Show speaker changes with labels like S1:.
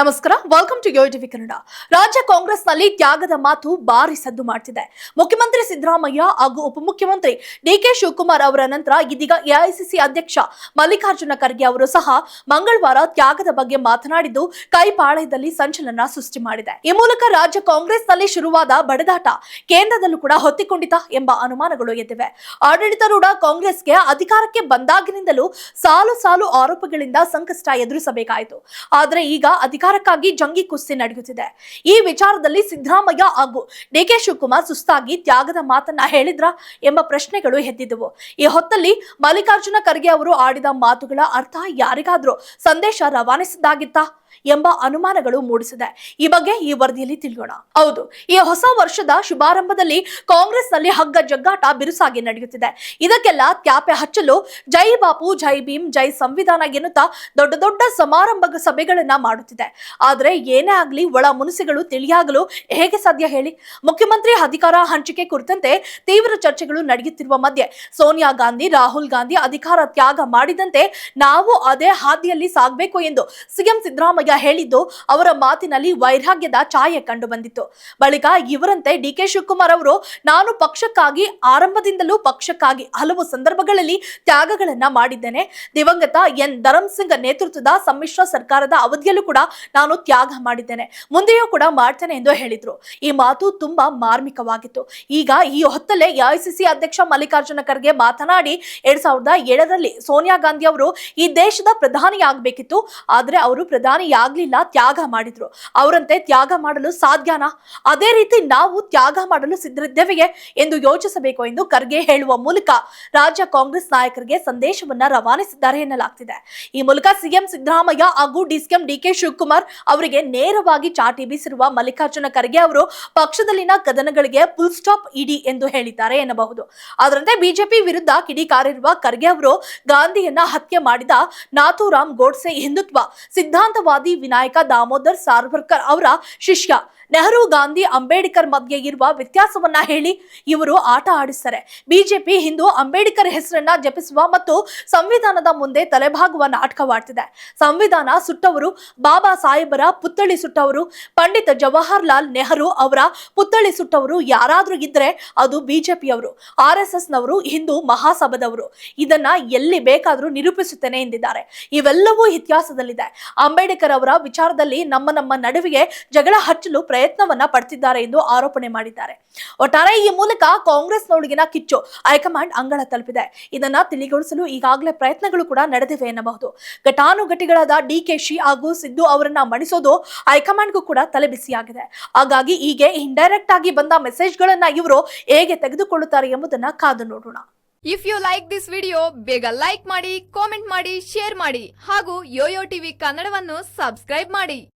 S1: ನಮಸ್ಕಾರ welcome to yo TV Kannada ರಾಜ್ಯ ಕಾಂಗ್ರೆಸ್ನಲ್ಲಿ ತ್ಯಾಗದ ಮಾತು ಬಾರಿ ಸದ್ದು ಮಾಡ್ತಿದೆ. ಮುಖ್ಯಮಂತ್ರಿ ಸಿದ್ದರಾಮಯ್ಯ ಹಾಗೂ ಉಪಮುಖ್ಯಮಂತ್ರಿ ಡಿಕೆ ಶಿವಕುಮಾರ್ ಅವರ ನಂತರ ಇದೀಗ ಎಐಸಿಸಿ ಅಧ್ಯಕ್ಷ ಮಲ್ಲಿಕಾರ್ಜುನ ಖರ್ಗೆ ಅವರು ಸಹ ಮಂಗಳವಾರ ತ್ಯಾಗದ ಬಗ್ಗೆ ಮಾತನಾಡಿದ್ದು, ಕೈಪಾಳಯದಲ್ಲಿ ಸಂಚಲನ ಸೃಷ್ಟಿ ಮಾಡಿದೆ. ಈ ಮೂಲಕ ರಾಜ್ಯ ಕಾಂಗ್ರೆಸ್ನಲ್ಲಿ ಶುರುವಾದ ಬಡದಾಟ ಕೇಂದ್ರದಲ್ಲೂ ಕೂಡ ಹೊತ್ತಿಕೊಂಡಿತ ಎಂಬ ಅನುಮಾನಗಳು ಎದ್ದಿವೆ. ಆಡಳಿತಾರೂಢ ಕಾಂಗ್ರೆಸ್ಗೆ ಅಧಿಕಾರಕ್ಕೆ ಬಂದಾಗಿನಿಂದಲೂ ಸಾಲು ಸಾಲು ಆರೋಪಗಳಿಂದ ಸಂಕಷ್ಟ ಎದುರಿಸಬೇಕಾಯಿತು. ಆದರೆ ಈಗ ಅಧಿಕಾರಕ್ಕಾಗಿ ಜಂಗಿ ಕುಸ್ತಿ ನಡೆಯುತ್ತಿದೆ. ಈ ವಿಚಾರದಲ್ಲಿ ಸಿದ್ದರಾಮಯ್ಯ ಹಾಗೂ ಡಿ ಕೆ ಶಿವಕುಮಾರ್ ಸುಸ್ತಾಗಿ ತ್ಯಾಗದ ಮಾತನ್ನ ಹೇಳಿದ್ರ ಎಂಬ ಪ್ರಶ್ನೆಗಳು ಎದ್ದಿದ್ದವು. ಈ ಹೊತ್ತಲ್ಲಿ ಮಲ್ಲಿಕಾರ್ಜುನ ಖರ್ಗೆ ಅವರು ಆಡಿದ ಮಾತುಗಳ ಅರ್ಥ ಯಾರಿಗಾದ್ರೂ ಸಂದೇಶ ರವಾನಿಸಿದ್ದಾಗಿತ್ತಾ? ಎಂಬ ಅನುಮಾನಗಳು ಮೂಡಿಸಿದೆ. ಈ ಬಗ್ಗೆ ಈ ವರದಿಯಲ್ಲಿ ತಿಳಿಯೋಣ. ಹೌದು, ಈ ಹೊಸ ವರ್ಷದ ಶುಭಾರಂಭದಲ್ಲಿ ಕಾಂಗ್ರೆಸ್ನಲ್ಲಿ ಹಗ್ಗ ಜಗ್ಗಾಟ ಬಿರುಸಾಗಿ ನಡೆಯುತ್ತಿದೆ. ಇದಕ್ಕೆಲ್ಲ ತ್ಯಾಪೆ ಹಚ್ಚಲು ಜೈ ಬಾಪು, ಜೈ ಭೀಮ್, ಜೈ ಸಂವಿಧಾನ ಎನ್ನುತ್ತಾ ದೊಡ್ಡ ದೊಡ್ಡ ಸಮಾರಂಭ ಸಭೆಗಳನ್ನ ಮಾಡುತ್ತಿದೆ. ಆದ್ರೆ ಏನೇ ಆಗ್ಲಿ ಒಳ ಮುನಿಸಿಗಳು ತಿಳಿಯಾಗಲು ಹೇಗೆ ಸಾಧ್ಯ ಹೇಳಿ? ಮುಖ್ಯಮಂತ್ರಿ ಅಧಿಕಾರ ಹಂಚಿಕೆ ಕುರಿತಂತೆ ತೀವ್ರ ಚರ್ಚೆಗಳು ನಡೆಯುತ್ತಿರುವ ಮಧ್ಯೆ ಸೋನಿಯಾ ಗಾಂಧಿ, ರಾಹುಲ್ ಗಾಂಧಿ ಅಧಿಕಾರ ತ್ಯಾಗ ಮಾಡಿದಂತೆ ನಾವು ಅದೇ ಹಾದಿಯಲ್ಲಿ ಸಾಗಬೇಕು ಎಂದು ಸಿಎಂ ಸಿದ್ದರಾಮಯ್ಯ ಹೇಳಿದ್ದು, ಅವರ ಮಾತಿನಲ್ಲಿ ವೈರಾಗ್ಯದ ಛಾಯೆ ಕಂಡು ಬಂದಿತ್ತು ಬಳಿಕ ಇವರಂತೆ ಡಿಕೆ ಶಿವಕುಮಾರ್ ಅವರು, ನಾನು ಪಕ್ಷಕ್ಕಾಗಿ, ಆರಂಭದಿಂದಲೂ ಪಕ್ಷಕ್ಕಾಗಿ ಹಲವು ಸಂದರ್ಭಗಳಲ್ಲಿ ತ್ಯಾಗಗಳನ್ನ ಮಾಡಿದ್ದೇನೆ. ದಿವಂಗತ ಎನ್. ಧರಂಸಿಂಗ್ ಸಿಂಗ್ ನೇತೃತ್ವದ ಸಮ್ಮಿಶ್ರ ಸರ್ಕಾರದ ಅವಧಿಯಲ್ಲೂ ಕೂಡ ನಾನು ತ್ಯಾಗ ಮಾಡಿದ್ದೇನೆ. ಮುಂದೆಯೂ ಕೂಡ ಮಾಡ್ತೇನೆ ಎಂದು ಹೇಳಿದ್ರು. ಈ ಮಾತು ತುಂಬಾ ಮಾರ್ಮಿಕವಾಗಿತ್ತು. ಈಗ ಈ ಹೊತ್ತಲ್ಲೇ ಎಐಸಿಸಿ ಅಧ್ಯಕ್ಷ ಮಲ್ಲಿಕಾರ್ಜುನ ಖರ್ಗೆ ಮಾತನಾಡಿ, ಎರಡ್ ಸಾವಿರದ ಏಳರಲ್ಲಿ ಸೋನಿಯಾ ಗಾಂಧಿ ಅವರು ಈ ದೇಶದ ಪ್ರಧಾನಿ ಆಗ್ಬೇಕಿತ್ತು ಆದ್ರೆ ಅವರು ಪ್ರಧಾನಿ ಆಗ್ಲಿಲ್ಲ, ತ್ಯಾಗ ಮಾಡಿದ್ರು. ಅವರಂತೆ ತ್ಯಾಗ ಮಾಡಲು ಸಾಧ್ಯನಾ? ಅದೇ ರೀತಿ ನಾವು ತ್ಯಾಗ ಮಾಡಲು ಸಿದ್ಧರಿದ್ದೇವೆಯೇ ಎಂದು ಯೋಚಿಸಬೇಕು ಎಂದು ಖರ್ಗೆ ಹೇಳುವ ಮೂಲಕ ರಾಜ್ಯ ಕಾಂಗ್ರೆಸ್ ನಾಯಕರಿಗೆ ಸಂದೇಶವನ್ನ ರವಾನಿಸಿದ್ದಾರೆ ಎನ್ನಲಾಗ್ತಿದೆ. ಈ ಮೂಲಕ ಸಿಎಂ ಸಿದ್ದರಾಮಯ್ಯ ಹಾಗೂ ಡಿಸಿಎಂ ಡಿಕೆ ಶಿವಕುಮಾರ್ ಅವರಿಗೆ ನೇರವಾಗಿ ಚಾಟಿ ಬೀಸಿರುವ ಮಲ್ಲಿಕಾರ್ಜುನ ಖರ್ಗೆ ಅವರು ಪಕ್ಷದಲ್ಲಿನ ಕದನಗಳಿಗೆ ಫುಲ್ ಸ್ಟಾಪ್ ಇಡಿ ಎಂದು ಹೇಳಿದ್ದಾರೆ ಎನ್ನಬಹುದು. ಅದರಂತೆ ಬಿಜೆಪಿ ವಿರುದ್ಧ ಕಿಡಿಕಾರಿರುವ ಖರ್ಗೆ ಅವರು ಗಾಂಧಿಯನ್ನ ಹತ್ಯೆ ಮಾಡಿದ ನಾಥೂರಾಮ್ ಗೋಡ್ಸೆ ಹಿಂದುತ್ವ ಸಿದ್ಧಾಂತವಾದಿ ವಿನಾಯಕ ದಾಮೋದರ್ ಸಾರ್ವರ್ಕರ್ ಅವರ ಶಿಷ್ಯ ನೆಹರು, ಗಾಂಧಿ, ಅಂಬೇಡ್ಕರ್ ಮಧ್ಯೆ ಇರುವ ವ್ಯತ್ಯಾಸವನ್ನ ಹೇಳಿ ಇವರು ಆಟ ಆಡಿಸ್ತಾರೆ. ಬಿಜೆಪಿ ಹಿಂದೂ ಅಂಬೇಡ್ಕರ್ ಹೆಸರನ್ನ ಜಪಿಸುವ ಮತ್ತು ಸಂವಿಧಾನದ ಮುಂದೆ ತಲೆಭಾಗುವ ನಾಟಕವಾಡ್ತಿದೆ. ಸಂವಿಧಾನ ಸುಟ್ಟವರು ಬಾಬಾ ಸಾಹೇಬರ, ಪುತ್ಥಳಿ ಸುಟ್ಟವರು ಪಂಡಿತ್ ಜವಾಹರ್ಲಾಲ್ ನೆಹರು ಅವರ ಪುತ್ಥಳಿ ಸುಟ್ಟವರು ಯಾರಾದ್ರೂ ಇದ್ರೆ ಅದು ಬಿಜೆಪಿಯವರು. ಆರ್ ಎಸ್ ನವರು ಹಿಂದೂ ಮಹಾಸಭಾದವರು. ಇದನ್ನ ಎಲ್ಲಿ ಬೇಕಾದ್ರೂ ನಿರೂಪಿಸುತ್ತೇನೆ ಎಂದಿದ್ದಾರೆ. ಇವೆಲ್ಲವೂ ಇತಿಹಾಸದಲ್ಲಿದೆ. ಅಂಬೇಡ್ಕರ್ ಅವರ ವಿಚಾರದಲ್ಲಿ ನಮ್ಮ ನಮ್ಮ ನಡುವಿಗೆ ಜಗಳ ಹಚ್ಚಲು ಪ್ರಯತ್ನವನ್ನ ಪಡ್ತಿದ್ದಾರೆ ಎಂದು ಆರೋಪಣೆ ಮಾಡಿದ್ದಾರೆ. ಒಟ್ಟಾರೆ ಈ ಮೂಲಕ ಕಾಂಗ್ರೆಸ್ನೊಳಗಿನ ಕಿಚ್ಚು, ಹೈಕಮಾಂಡ್ ಅಂಗಳ ತಲುಪಿದೆ. ಇದನ್ನ ತಿಳಿಗೊಳಿಸಲು ಈಗಾಗಲೇ ಪ್ರಯತ್ನಗಳು ಕೂಡ ನಡೆದಿವೆ ಎನ್ನಬಹುದು. ಘಟಾನುಘಟಿಗಳಾದ ಡಿಕೆಶಿ ಹಾಗೂ ಸಿದ್ದು ಅವರನ್ನ ಮಣಿಸೋದು ಹೈಕಮಾಂಡ್ಗೂ ಕೂಡ ತಲೆಬಿಸಿಯಾಗಿದೆ. ಹಾಗಾಗಿ ಹೀಗೆ ಇಂಡೈರೆಕ್ಟ್ ಆಗಿ ಬಂದ ಮೆಸೇಜ್ಗಳನ್ನ ಇವರು ಹೇಗೆ ತೆಗೆದುಕೊಳ್ಳುತ್ತಾರೆ ಎಂಬುದನ್ನ ಕಾದು ನೋಡೋಣ.
S2: If you like this video ಬೇಗ ಲೈಕ್ ಮಾಡಿ ಕಾಮೆಂಟ್ ಮಾಡಿ ಶೇರ್ ಮಾಡಿ ಹಾಗೂ ಯೋಯೋ ಟಿವಿ ಕನ್ನಡವನ್ನು ಸಬ್ಸ್ಕ್ರೈಬ್ ಮಾಡಿ.